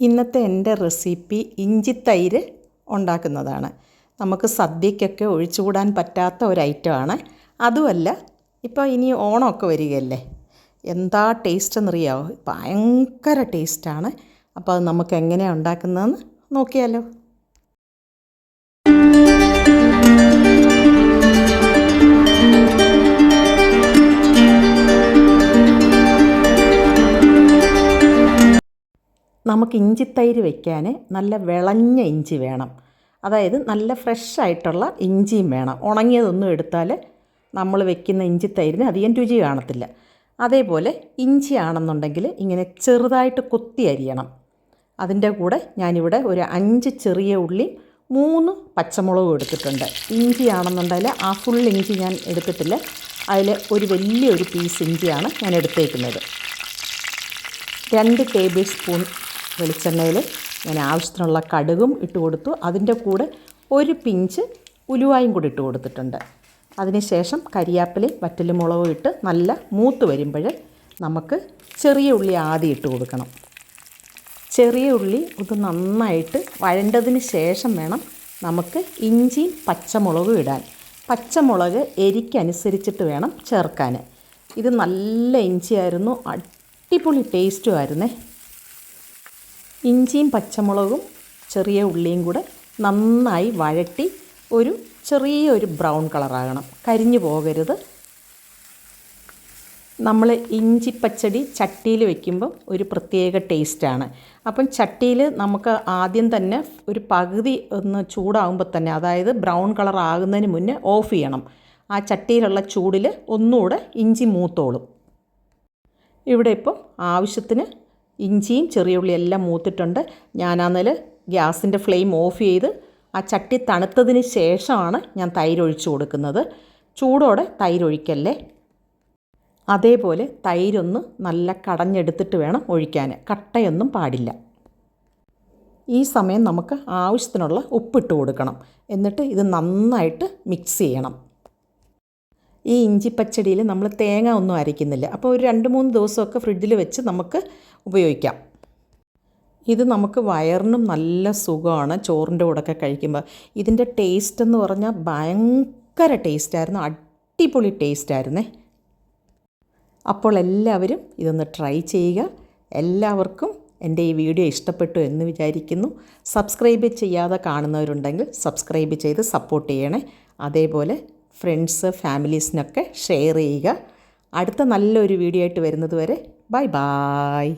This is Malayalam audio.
ഇന്നത്തെ എന്റെ റെസിപ്പി ഇഞ്ചിത്തൈര് ഉണ്ടാക്കുന്നതാണ്. നമുക്ക് സദ്യക്കൊക്കെ ഒഴിച്ചുകൂടാൻ പറ്റാത്ത ഒരു ഐറ്റമാണ് അതുമല്ല ഇപ്പോൾ ഇനി ഓണമൊക്കെ വരികയല്ലേ? എന്താ ടേസ്റ്റ് എന്നറിയാമോ ഭയങ്കര ടേസ്റ്റാണ് അപ്പോൾ അത് നമുക്ക് എങ്ങനെയാണ് ഉണ്ടാക്കുന്നതെന്ന് നോക്കിയാലോ. നമുക്ക് ഇഞ്ചിത്തൈര് വയ്ക്കാൻ നല്ല വിളഞ്ഞ ഇഞ്ചി വേണം. അതായത് നല്ല ഫ്രഷ് ആയിട്ടുള്ള ഇഞ്ചിയും വേണം. ഉണങ്ങിയതൊന്നും എടുത്താൽ നമ്മൾ വെക്കുന്ന ഇഞ്ചിത്തൈരിന് അധികം രുചി കാണത്തില്ല. അതേപോലെ ഇഞ്ചി ആണെന്നുണ്ടെങ്കിൽ ഇങ്ങനെ ചെറുതായിട്ട് കൊത്തി അരിയണം. അതിന്റെ കൂടെ ഞാനിവിടെ ഒരു അഞ്ച് ചെറിയ ഉള്ളി മൂന്ന് പച്ചമുളകും എടുത്തിട്ടുണ്ട്. ഇഞ്ചി ആണെന്നുണ്ടെങ്കിൽ ആ ഫുൾ ഇഞ്ചി ഞാൻ എടുത്തിട്ടില്ല. അതിൽ ഒരു വലിയൊരു പീസ് ഇഞ്ചിയാണ് ഞാൻ എടുത്തേക്കുന്നത്. രണ്ട് ടേബിൾ സ്പൂൺ വെളിച്ചെണ്ണയിൽ ഞാൻ ആവശ്യത്തിനുള്ള കടുകും ഇട്ട് കൊടുത്തു. അതിന്റെ കൂടെ ഒരു പിഞ്ച് ഉലുവായും കൂടി ഇട്ട് കൊടുത്തിട്ടുണ്ട്. അതിനുശേഷം കരിയാപ്പിലയും വറ്റലുമുളകും ഇട്ട് നല്ല മൂത്ത് വരുമ്പോൾ നമുക്ക് ചെറിയ ഉള്ളി ആദ്യം ഇട്ട് കൊടുക്കണം. ചെറിയ ഉള്ളി ഇത് നന്നായിട്ട് വഴണ്ടതിന് ശേഷം വേണം നമുക്ക് ഇഞ്ചിയും പച്ചമുളകും ഇടാൻ. പച്ചമുളക് എരിക്കനുസരിച്ചിട്ട് വേണം ചേർക്കാൻ. ഇത് നല്ല ഇഞ്ചിയായിരുന്നു അടിപൊളി ടേസ്റ്റും ആയിരുന്നേ. ഇഞ്ചിയും പച്ചമുളകും ചെറിയ ഉള്ളിയും കൂടെ നന്നായി വഴട്ടി ഒരു ചെറിയൊരു ബ്രൗൺ കളറാകണം. കരിഞ്ഞു പോകരുത്. നമ്മൾ ഇഞ്ചി പച്ചടി ചട്ടിയിൽ വെക്കുമ്പോൾ ഒരു പ്രത്യേക ടേസ്റ്റാണ്. അപ്പം ചട്ടിയിൽ നമുക്ക് ആദ്യം തന്നെ ഒരു പകുതി ഒന്ന് ചൂടാകുമ്പോൾ തന്നെ അതായത് ബ്രൗൺ കളർ ആകുന്നതിന് മുന്നേ ഓഫ് ചെയ്യണം. ആ ചട്ടിയിലുള്ള ചൂടിൽ ഒന്നുകൂടെ ഇഞ്ചി മൂത്തോളും. ഇവിടെ ഇപ്പം ആവശ്യത്തിന് ഇഞ്ചിയും ചെറിയ ഉള്ളി എല്ലാം മൂത്തിട്ടുണ്ട്. ഞാനാന്നേൽ ഗ്യാസിന്റെ ഫ്ലെയിം ഓഫ് ചെയ്ത് ആ ചട്ടി തണുത്തതിന് ശേഷമാണ് ഞാൻ തൈരൊഴിച്ചു കൊടുക്കുന്നത്. ചൂടോടെ തൈരൊഴിക്കല്ലേ അതേപോലെ തൈരൊന്ന് നല്ല കടഞ്ഞെടുത്തിട്ട് വേണം ഒഴിക്കാൻ. കട്ടയൊന്നും പാടില്ല. ഈ സമയം നമുക്ക് ആവശ്യത്തിനുള്ള ഉപ്പിട്ട് കൊടുക്കണം. എന്നിട്ട് ഇത് നന്നായിട്ട് മിക്സ് ചെയ്യണം. ഈ ഇഞ്ചി പച്ചടിയിൽ നമ്മൾ തേങ്ങ ഒന്നും അരയ്ക്കുന്നില്ല. അപ്പോൾ ഒരു രണ്ട് മൂന്ന് ദിവസമൊക്കെ ഫ്രിഡ്ജിൽ വെച്ച് നമുക്ക് ഉപയോഗിക്കാം. ഇത് നമുക്ക് വയറിനും നല്ല സുഖമാണ്. ചോറിന്റെ കൂടെയൊക്കെ കഴിക്കുമ്പോൾ ഇതിന്റെ ടേസ്റ്റ് എന്ന് പറഞ്ഞാൽ ഭയങ്കര ടേസ്റ്റായിരുന്നു അടിപൊളി ടേസ്റ്റായിരുന്നേ അപ്പോൾ എല്ലാവരും ഇതൊന്ന് ട്രൈ ചെയ്യുക. എല്ലാവർക്കും എന്റെ ഈ വീഡിയോ ഇഷ്ടപ്പെട്ടു എന്ന് വിചാരിക്കുന്നു. സബ്സ്ക്രൈബ് ചെയ്യാതെ കാണുന്നവരുണ്ടെങ്കിൽ സബ്സ്ക്രൈബ് ചെയ്ത് സപ്പോർട്ട് ചെയ്യണേ. അതേപോലെ ഫ്രണ്ട്സ് ഫാമിലീസിനൊക്കെ ഷെയർ ചെയ്യുക. അടുത്ത നല്ലൊരു വീഡിയോ ആയിട്ട് വരുന്നത് വരെ ബൈ ബായ്